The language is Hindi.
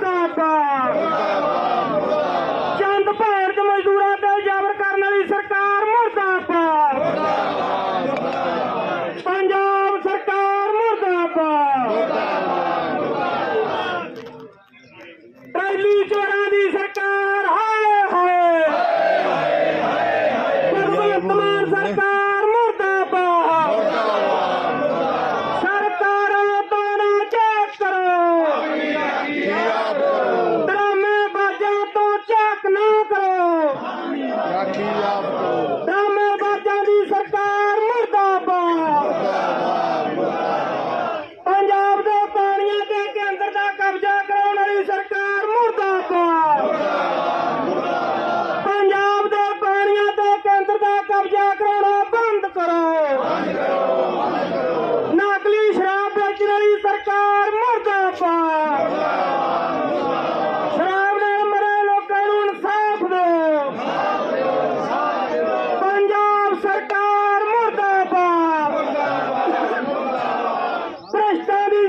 Batata! शक ना करो। ब्राह्मण बाजा की सरकार पानिया के अंदर का कब्जा कराने बंद करो। नकली शराब बेचने वाली सरकार मुर्दाबाद।